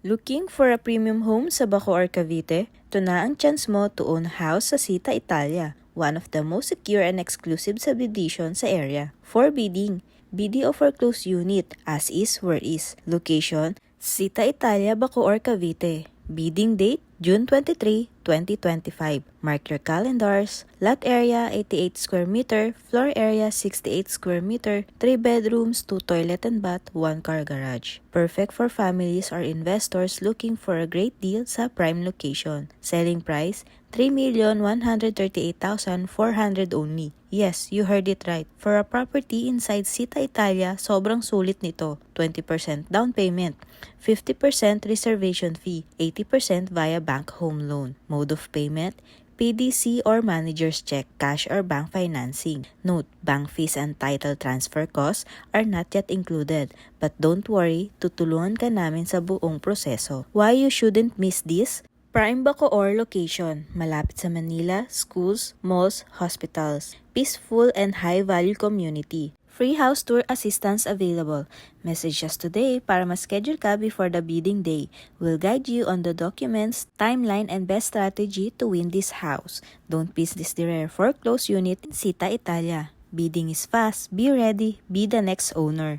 Looking for a premium home sa Bacoor, Cavite? Ito na ang chance mo to own house sa Sita Italia, one of the most secure and exclusive subdivision sa area. For bidding, BDO foreclosed unit, as is where is. Location, Sita Italia, Bacoor, Cavite. Bidding date, June 23, 2025. Mark your calendars. Lot area, 88 square meter. Floor area, 68 square meter. 3 bedrooms, 2 toilet and bath, 1 car garage. Perfect for families or investors looking for a great deal sa prime location. Selling price, 3,138,400 only. Yes, you heard it right. For a property inside Sita Italia, sobrang sulit nito. 20% down payment, 50% reservation fee, 80% via bank home loan. Mode of payment, PDC or manager's check, cash or bank financing. Note, bank fees and title transfer costs are not yet included. But don't worry, tutulungan ka namin sa buong proseso. Why you shouldn't miss this? Prime Bacoor location, malapit sa Manila, schools, malls, hospitals. Peaceful and high-value community. Free house tour assistance available. Message us today para ma-schedule ka before the bidding day. We'll guide you on the documents, timeline, and best strategy to win this house. Don't miss this rare foreclosed unit in Sita Italia. Bidding is fast. Be ready. Be the next owner.